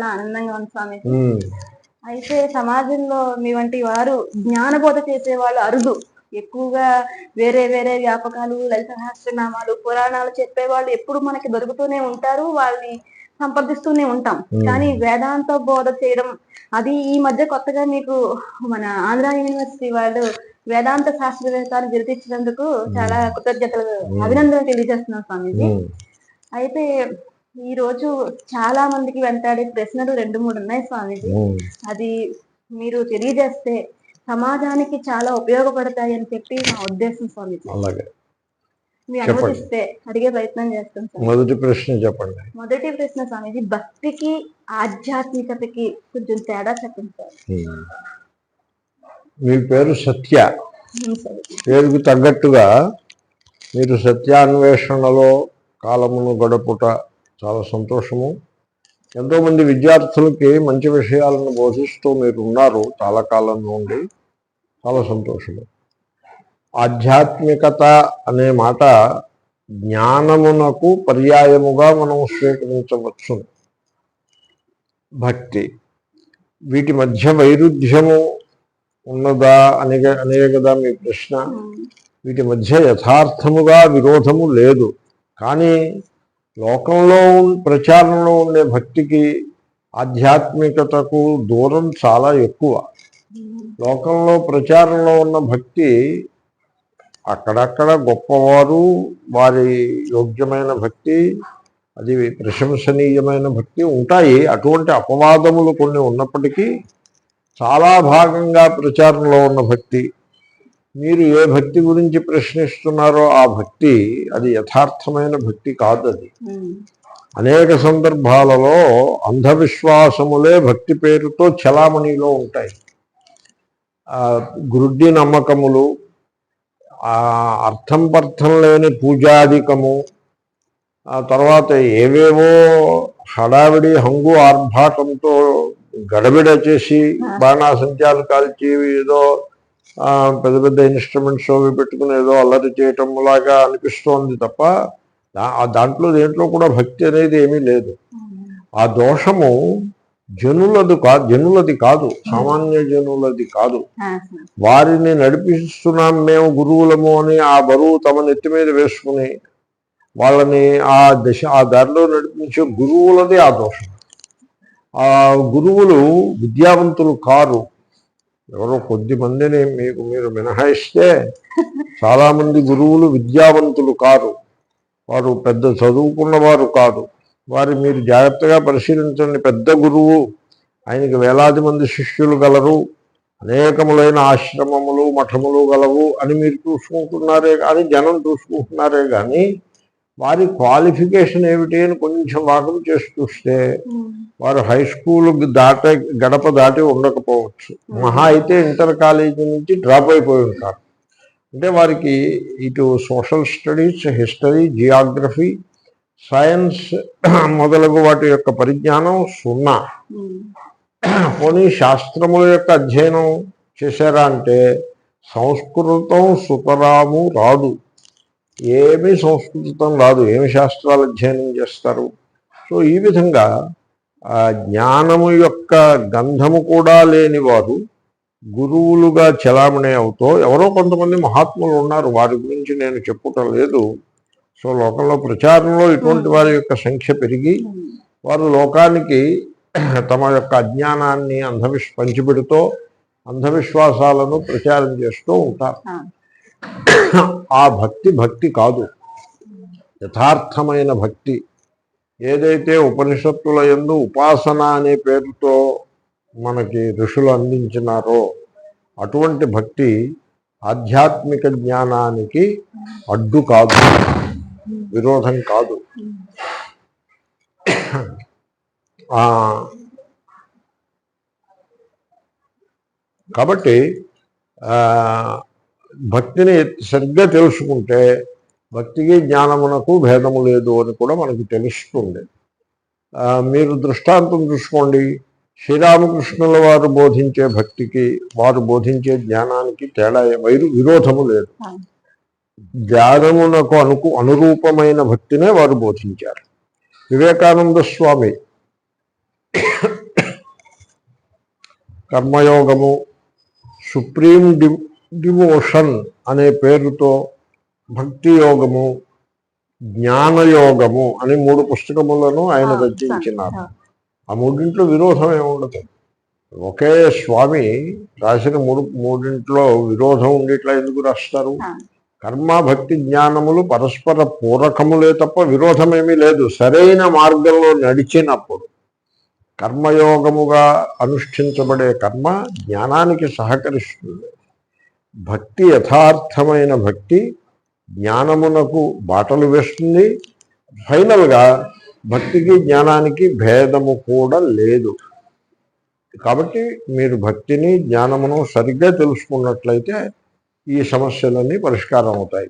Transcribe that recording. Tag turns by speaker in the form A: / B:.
A: చాలా ఆనందంగా ఉంది స్వామి అయితే సమాజంలో మీ వంటి వారు జ్ఞానబోధ చేసే వాళ్ళు అరుదు. ఎక్కువగా వేరే వేరే వ్యాపకాలు లలిత సహస్రనామాలు పురాణాలు చెప్పే వాళ్ళు ఎప్పుడు మనకి దొరుకుతూనే ఉంటారు వాళ్ళని సంప్రదిస్తూనే ఉంటాం. కానీ వేదాంత బోధ చేయడం అది ఈ మధ్య కొత్తగా మీకు మన ఆంధ్ర యూనివర్సిటీ వాళ్ళు వేదాంత శాస్త్రవేత్తలు గుర్తించినందుకు చాలా కృతజ్ఞతలు. అభినందనలు తెలియజేస్తున్నాం స్వామీజీ. అయితే ఈ రోజు చాలా మందికి వెంటాడే ప్రశ్నలు రెండు మూడు ఉన్నాయి స్వామీజీ. అది మీరు తెలియజేస్తే సమాజానికి చాలా ఉపయోగపడతాయి అని చెప్పి నా ఉద్దేశం స్వామి
B: అలాగే చెప్పండి.
A: అనుమతిస్తే అడిగే ప్రయత్నం చేస్తాం
B: మొదటి ప్రశ్న చెప్పండి
A: మొదటి ప్రశ్న స్వామీజీ భక్తికి ఆధ్యాత్మికతకి కొంచెం తేడా చెప్పండి సార్.
B: మీ పేరు సత్య. పేరుకు తగ్గట్టుగా మీరు సత్యాన్వేషణలో కాలమును గడుపుట చాలా సంతోషము. ఎంతోమంది విద్యార్థులకి మంచి విషయాలను బోధిస్తూ మీరు ఉన్నారు చాలా కాలం నుండి. చాలా సంతోషము. ఆధ్యాత్మికత అనే మాట జ్ఞానమునకు పర్యాయముగా మనం స్వీకరించవచ్చు. భక్తి. వీటి మధ్య వైరుధ్యము ఉన్నదా అనే అనే కదా మీ ప్రశ్న. వీటి మధ్య యథార్థముగా విరోధము లేదు. కానీ లోకంలో ప్రచారంలో ఉండే భక్తికి ఆధ్యాత్మికతకు దూరం చాలా ఎక్కువ. లోకంలో ప్రచారంలో ఉన్న భక్తి అక్కడక్కడ గొప్పవారు వారి యోగ్యమైన భక్తి అది ప్రశంసనీయమైన భక్తి ఉంటాయి. అటువంటి అపవాదములు కొన్ని ఉన్నప్పటికీ చాలా భాగంగా ప్రచారంలో ఉన్న భక్తి. మీరు ఏ భక్తి గురించి ప్రశ్నిస్తున్నారో ఆ భక్తి అది యథార్థమైన భక్తి కాదు అది అనేక సందర్భాలలో అంధవిశ్వాసములే భక్తి పేరుతో చలామణిలో ఉంటాయి. గురుడ్డి నమ్మకములు అర్థం పర్థం లేని పూజాధికము ఆ తర్వాత ఏవేవో హడావిడి హంగు ఆర్భాటంతో గడబిడ చేసి బాణాసంచాలు కాల్చి ఏదో పెద్ద పెద్ద ఇన్స్ట్రుమెంట్స్ అవి పెట్టుకుని ఏదో అల్లరి చేయటం లాగా అనిపిస్తోంది తప్ప ఆ దాంట్లో దేంట్లో కూడా భక్తి అనేది ఏమీ లేదు. ఆ దోషము జనులది కాదు జనులది కాదు సామాన్య జనులది కాదు. వారిని నడిపిస్తున్నాం మేము గురువులము అని ఆ బరువు తమ నెత్తి మీద వేసుకుని వాళ్ళని ఆ దశ ఆ దారిలో నడిపించే గురువులది ఆ దోషం. ఆ గురువులు విద్యావంతులు కారు. ఎవరో కొద్ది మందిని మీకు మీరు మినహాయిస్తే చాలామంది గురువులు విద్యావంతులు కారు. వారు పెద్ద చదువుకున్నవారు కాదు వారి మీరు జాగ్రత్తగా పరిశీలించండి. పెద్ద గురువు ఆయనకి వేలాది మంది శిష్యులు గలరు. అనేకములైన ఆశ్రమములు మఠములు గలవు అని మీరు చూసుకుంటున్నారే కానీ జనం చూసుకుంటున్నారే కానీ వారి క్వాలిఫికేషన్ ఏమిటి అని కొంచెం వాకం చేసి చూస్తే వారు హై స్కూల్ దాటే గడప దాటి ఉండకపోవచ్చు. మహా అయితే ఇంటర్ కాలేజీ నుంచి డ్రాప్ అయిపోయి ఉంటారు. అంటే వారికి ఇటు social studies history geography science మొదలగు వాటి యొక్క పరిజ్ఞానం సున్నా. పోనీ శాస్త్రముల యొక్క అధ్యయనం చేశారా అంటే సంస్కృతం సుతరాము రాదు. ఏమీ సంస్కృతం రాదు ఏమి శాస్త్రాలు అధ్యయనం చేస్తారు. సో ఈ విధంగా ఆ జ్ఞానము యొక్క గంధము కూడా లేని వారు గురువులుగా చలామణి అవుతూ ఎవరో కొంతమంది మహాత్ములు ఉన్నారు. వారి గురించి నేను చెప్పుటం లేదు. సో లోకంలో ప్రచారంలో ఇటువంటి వారి యొక్క సంఖ్య పెరిగి వారు లోకానికి తమ యొక్క అజ్ఞానాన్ని అంధవిశ్ పంచిపెడుతూ అంధవిశ్వాసాలను ప్రచారం చేస్తూ ఉంటారు.
A: ఆ,
B: భక్తి భక్తి కాదు. యథార్థమైన భక్తి. ఏదైతే ఉపనిషత్తుల యందు ఉపాసన అనే పేరుతో మనకి ఋషులు అందించినారో అటువంటి భక్తి ఆధ్యాత్మిక జ్ఞానానికి అడ్డు కాదు. విరోధం కాదు. కాబట్టి భక్తిని సరిగ్గా తెలుసుకుంటే భక్తికి జ్ఞానమునకు భేదము లేదు అని కూడా మనకి తెలుస్తుంది. మీరు దృష్టాంతం చూసుకోండి. శ్రీరామకృష్ణుల వారు బోధించే భక్తికి వారు బోధించే జ్ఞానానికి తేడా వైరు విరోధము లేదు. జ్ఞానమునకు అనుకు అనురూపమైన భక్తినే వారు బోధించారు. వివేకానంద స్వామి కర్మయోగము సుప్రీం డి డివోషన్ అనే పేరుతో భక్తి యోగము జ్ఞానయోగము అని మూడు పుస్తకములను ఆయన రచించినారు.
A: ఆ,
B: మూడింట్లో విరోధం ఏముండదు. ఒకే స్వామి రాసిన మూడు మూడింట్లో విరోధం ఉండేట్లా ఎందుకు రాస్తారు. కర్మ భక్తి జ్ఞానములు పరస్పర పూరకములే తప్ప విరోధమేమీ లేదు. సరైన మార్గంలో నడిచినప్పుడు కర్మయోగముగా అనుష్ఠించబడే కర్మ జ్ఞానానికి సహకరిస్తుంది. భక్తి యథార్థమైన భక్తి జ్ఞానమునకు బాటలు వేస్తుంది. ఫైనల్గా భక్తికి జ్ఞానానికి భేదము కూడా లేదు. కాబట్టి మీరు భక్తిని జ్ఞానమును సరిగ్గా తెలుసుకున్నట్లయితే ఈ సమస్యలన్నీ పరిష్కారం అవుతాయి